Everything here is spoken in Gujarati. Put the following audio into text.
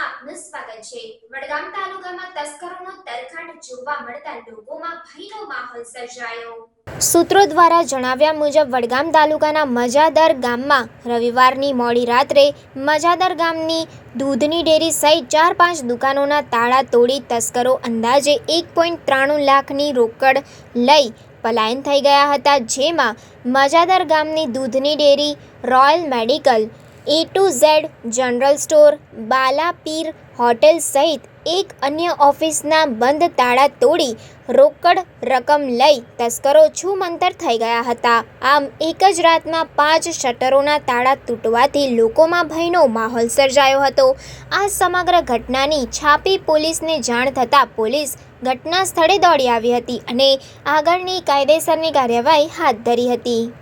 આપનું સ્વાગત છે. વડગામ તાલુકામાં તસ્કરોનો તરખાટ જોવા મળતા લોકોમાં ભયનો માહોલ સર્જાયો. સૂત્રો દ્વારા જણાવ્યા મુજબ, વડગામ તાલુકાના મજાદર ગામમાં રવિવારની મોડી રાત્રે મજાદર ગામની દૂધની ડેરી સહિત ચાર પાંચ દુકાનોના તાળા તોડી તસ્કરો અંદાજે એક પોઈન્ટ ત્રાણું લાખની રોકડ લઈ પલાયન થઈ ગયા હતા, જેમાં મજાદર ગામની દૂધની dairy royal medical A to Z general store Balapir hotel સહિત એક અન્ય ઓફિસના બંધ તાળા તોડી રોકડ રકમ લઈ તસ્કરો છૂમંતર થઈ ગયા હતા. આમ એક જ રાતમાં પાંચ શટરોના તાળા તૂટવાથી લોકોમાં ભયનો માહોલ સર્જાયો હતો. આ સમગ્ર ઘટનાની છાપી પોલીસને જાણ થતાં પોલીસ ઘટના સ્થળે દોડી આવી હતી અને આગળની કાયદેસરની કાર્યવાહી હાથ ધરી હતી.